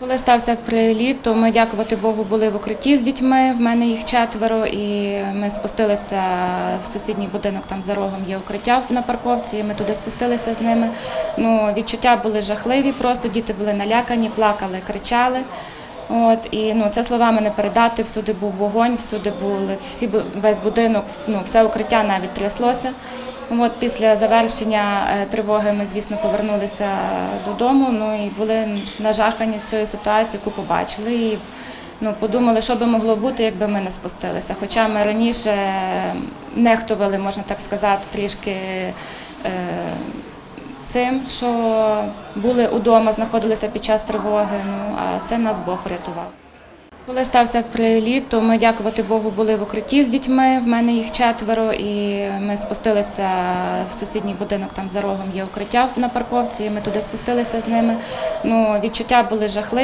Коли стався приліт, то ми, дякувати Богу, були в укритті з дітьми. В мене їх четверо, і ми спустилися в сусідній будинок. Там за рогом є укриття на парковці. і Ми туди спустилися з ними. Ну, відчуття були жахливі. Просто діти були налякані, плакали, кричали. От і ну це словами не передати. Всюди був вогонь, всюди були всі весь будинок, ну все укриття навіть тряслося. От після завершення е, тривоги ми, звісно, повернулися додому. Ну і були нажахані цією ситуацією, яку побачили. І ну, подумали, що би могло бути, якби ми не спустилися. Хоча ми раніше нехтували, можна так сказати, трішки. Е, Цим, що були удома, знаходилися під час тривоги, ну а це нас Бог врятував. Коли стався приліт, то ми, дякувати Богу, були в укритті з дітьми. В мене їх четверо, і ми спустилися в сусідній будинок. Там за рогом є укриття на парковці. і Ми туди спустилися з ними. Ну відчуття були жахливі.